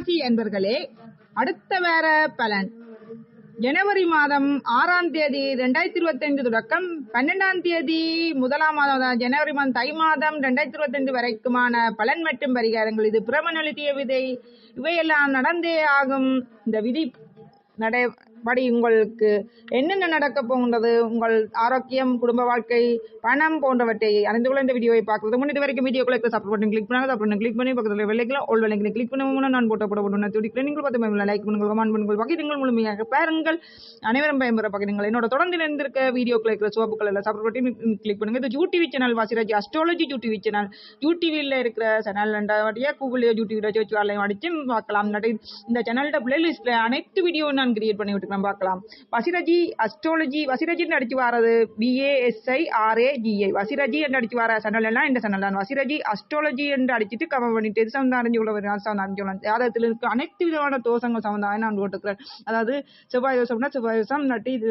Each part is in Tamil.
ராசி என்பர்களே அடுத்த வேற பலன். ஜனவரி மாதம் ஆறாம் தேதி ரெண்டாயிரத்தி இருபத்தி தொடக்கம். பன்னெண்டாம் தேதி முதலாம் மாதம் ஜனவரி மாதம் தை மாதம் ரெண்டாயிரத்தி இருபத்தி ஐந்து வரைக்குமான பலன் மற்றும் பரிகாரங்கள். இது பிரமணொலித்திய விதை. இவையெல்லாம் நடந்தே ஆகும். இந்த விதி நடை படி உங்களுக்கு என்னென்ன நடக்க போகின்றது உங்கள் ஆரோக்கியம் குடும்ப வாழ்க்கை பணம் போன்றவற்றை அறிந்து கொள்ள இந்த வீடியோவை பார்க்கறது. முன்னாடி வரைக்கும் வீடியோக்குள்ள சப்போர்ட் பண்ணி கிளிக் பண்ணாங்க அப்புறம் கிளிக் பண்ணி பக்கத்தில் வெள்ளைக்கலாம் ஓல் வெள்ளைக்கு கிளிக் பண்ண நான் போட்டோ போட போட்டு துடிக்கிறேன் நீங்கள் பார்த்து லைக் பண்ணுங்கள் கமெண்ட் பண்ணுங்கள் பகிரங்கள் முழுமையாக பாருங்கள். அனைவரும் பயன்பெற பகிரங்கள். என்னோட தொடர்ந்து இருந்திருக்க வீடியோ இருக்கிற சோப்பு கலரில் சப்போர்ட் பண்ணி கிளிக் பண்ணுங்க இது UTV channel Vasiraj astrology UTV channel யூடிவியில் இருக்கிற சேனல் ரெண்டாவட்டியாக கூகுளில் யூடிவி வச்சு வரலையும் அடிச்சு பார்க்கலாம். இந்த சேனல்ட பிளேலிஸ்ட்ல அனைத்து வீடியோ நான் கிரியேட் பண்ணி நம்ம பார்க்கலாம். வசிரஜி அஸ்ட்ராலஜி வசிரஜின்னு அடிச்சு வாரது? பிஏஎஸ்ஐ ஆர்ஏஜிஐ வசிரஜி என்று அடிச்சு வர? சேனல் எல்லாம் இந்த சனல் தான். வசிரஜி அஸ்ட்ராலஜி என்று அடிச்சுட்டு கவர் பண்ணிட்டு எது சம்மந்தம் அறிஞ்சு கொள்ள சம்மந்தம் அறிஞ்சு கொள்ளலாம் ஜாதகத்தில் இருக்க அனைத்து விதமான தோஷங்கள் சம்மந்தம் நான் போட்டுக்கிறேன். அதாவது செவ்வாய் தோஷம்னா செவ்வாய் தோஷம் இல்லாட்டி இது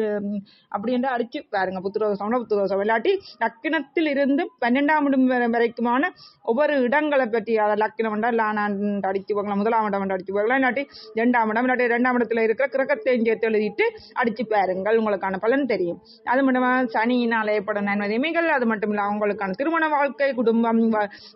அப்படின்ற அப்படி என்று அடிச்சு பாருங்க புத்திரோசம்னா புத்திரோசம் இல்லாட்டி லக்கணத்தில் இருந்து பன்னெண்டாம் இடம் வரைக்குமான ஒவ்வொரு இடங்களை பற்றி அதை லக்கணம் வேண்டாம் லானான் அடிச்சு போகலாம் முதலாம் இடம் அடிச்சு போகலாம் இல்லாட்டி ரெண்டாம் இடம் இல்லாட்டி ரெண்டாம் இடத்துல இருக்கிற கிரகத்தை சேர்த்து எழுதிட்டு அடிச்சு பாருங்கள் உங்களுக்கான பலன் தெரியும். அது மட்டும்? சனியினால் ஏற்படும் நன்மைகள் அது மட்டும் இல்லை அவங்களுக்கான திருமண வாழ்க்கை குடும்பம்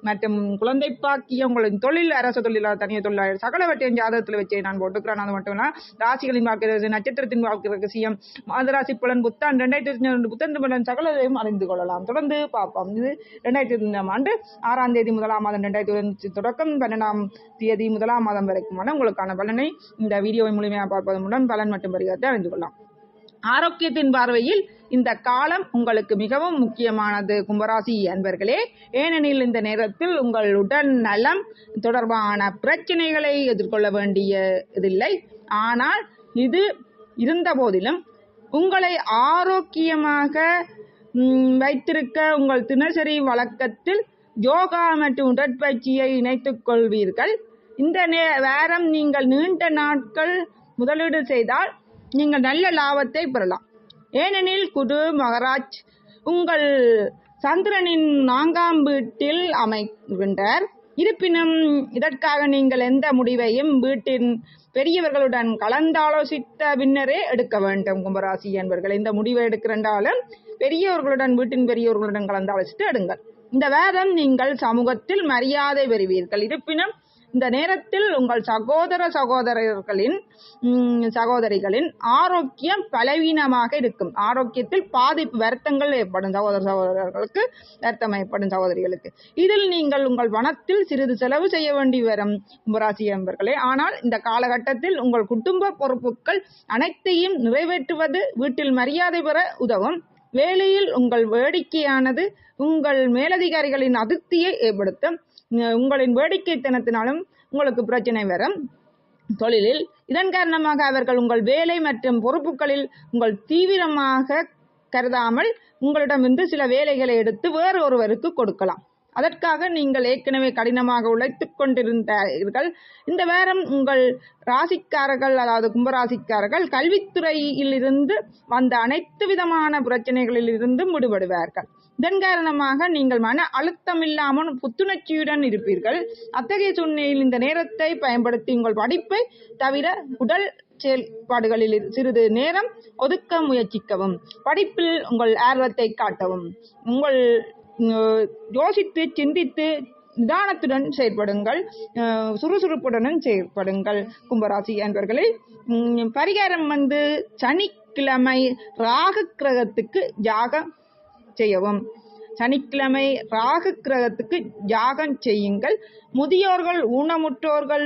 மற்றும் குழந்தை பாக்கிய உங்களின் தொழில் அரசு தொழிலாளர் தனியார் தொழிலாளர் சகலவற்றையும் ஜாதகத்தில் வச்சு நான் போட்டுக்கிறேன். அது மட்டும் இல்லை ராசிகளின் வாழ்க்கை நட்சத்திரத்தின் வாழ்க்கை ரகசியம் மாதராசி புலன் புத்தான் ரெண்டாயிரத்தி இருபத்தி ரெண்டு புத்தன் பலன் சகலதையும் அறிந்து கொள்ளலாம். தொடர்ந்து பார்ப்போம். இது ரெண்டாயிரத்தி இருபதாம் ஆண்டு ஆறாம் தேதி முதலாம் மாதம் ரெண்டாயிரத்தி தொடக்கம். பன்னெண்டாம் தேதி முதலாம் மாதம் வரைக்குமான உங்களுக்கான பலனை இந்த வீடியோவை முழுமையாக பார்ப்பதன் மூலம் பலன் மற்றும் வடிவத்தை அறிந்து கொள்ளலாம் ஆரோக்கியத்தின் பார்வையில் இந்த காலம் உங்களுக்கு மிகவும் முக்கியமானது கும்பராசி அன்பர்களே. ஏனெனில் இந்த நேரத்தில் உங்கள் உடல் நலம் தொடர்பான பிரச்சனைகளை எதிர்கொள்ள வேண்டியதில்லை. ஆனால் இது இருந்த போதிலும் உங்களை ஆரோக்கியமாக வைத்திருக்க உங்கள் தினசரி வழக்கத்தில் யோகா மற்றும் உடற்பயிற்சியை இணைத்துக் கொள்வீர்கள். இந்த நே வாரம் நீங்கள் நீண்ட நாட்கள் முதலீடு செய்தால் நீங்கள் நல்ல லாபத்தை பெறலாம். ஏனெனில் குரு மகராஜ் உங்கள் சந்திரனின் நான்காம் வீட்டில் அமைகின்றார். இருப்பினும் இதற்காக நீங்கள் எந்த முடிவையும் வீட்டின் பெரியவர்களுடன் கலந்தாலோசித்த பின்னரே எடுக்க வேண்டும். கும்பராசி என்பர்கள் இந்த முடிவை எடுக்கிறண்டாலும் பெரியவர்களுடன் வீட்டின் பெரியவர்களுடன் கலந்தாலோசித்து எடுங்கள். இந்த வேதம் நீங்கள் சமூகத்தில் மரியாதை பெறுவீர்கள். இருப்பினும் இந்த நேரத்தில் உங்கள் சகோதர சகோதரர்களின் சகோதரிகளின் ஆரோக்கியம் பலவீனமாக இருக்கும். ஆரோக்கியத்தில் பாதிப்பு வருத்தங்கள் ஏற்படும் சகோதர சகோதரர்களுக்கு வருத்தம் ஏற்படும் சகோதரிகளுக்கு. இதில் நீங்கள் உங்கள் வனத்தில் சிறிது செலவு செய்ய வேண்டி வரும் கும்பராசி என்பர்களே ஆனால் இந்த காலகட்டத்தில் உங்கள் குடும்ப பொறுப்புகள் அனைத்தையும் நிறைவேற்றுவது வீட்டில் மரியாதை பெற உதவும். வேலையில் உங்கள் வேடிக்கையானது உங்கள் மேலதிகாரிகளின் அதிருப்தியை ஏற்படுத்தும். உங்களின் வேடிக்கைத்தனத்தினாலும் உங்களுக்கு பிரச்சனை வரும். தொழிலில் இதன் காரணமாக அவர்கள் உங்கள் வேலை மற்றும் பொறுப்புகளில் உங்கள் தீவிரமாக கருதாமல் உங்களிடமிருந்து சில வேலைகளை எடுத்து வேறு ஒருவருக்கு கொடுக்கலாம். அதற்காக நீங்கள் ஏற்கனவே கடினமாக உழைத்துக் கொண்டிருந்தீர்கள். இந்த வேரம் உங்கள் ராசிக்காரர்கள் அதாவது கும்பராசிக்காரர்கள் கல்வித்துறையில் இருந்து வந்த அனைத்து விதமான பிரச்சனைகளில் இருந்தும் விடுபடுவார்கள். இதன் காரணமாக நீங்கள் மன அழுத்தம் இல்லாமல் புத்துணர்ச்சியுடன் இருப்பீர்கள். அத்தகைய சூழ்நிலையில் இந்த நேரத்தை பயன்படுத்தி உங்கள் படிப்பை தவிர உடல் செயல்பாடுகளில் சிறிது நேரம் ஒதுக்க முயற்சிக்கவும். படிப்பில் உங்கள் ஆர்வத்தை காட்டவும். உங்கள் யோசித்து சிந்தித்து நிதானத்துடன் செயற்படுங்கள் சுறுசுறுப்புடனும் செயற்படுங்கள் கும்பராசி அன்பர்களே பரிகாரம் வந்து சனிக்கிழமை ராகு கிரகத்துக்கு யாகம் செய்யவும். சனிக்கிழமை ராகு கிரகத்துக்கு யாகம் செய்யுங்கள். முதியோர்கள் ஊனமுற்றோர்கள்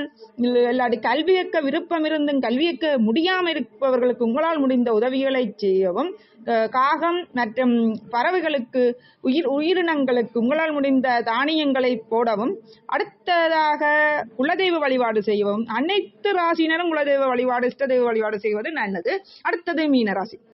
இல்லாட்டி கல்வி கற்க விருப்பம் இருந்தும் கல்வி கற்க முடியாமல் இருப்பவர்களுக்கு உங்களால் முடிந்த உதவிகளை செய்யவும் காகம் மற்றும் பறவைகளுக்கு உயிர் உயிரினங்களுக்கு உங்களால் முடிந்த தானியங்களை போடவும் அடுத்ததாக குலதெய்வ வழிபாடு செய்யவும் அனைத்து ராசியினரும் குலதெய்வ வழிபாடு இஷ்ட தெய்வ வழிபாடு செய்வது நல்லது. அடுத்தது மீனராசி.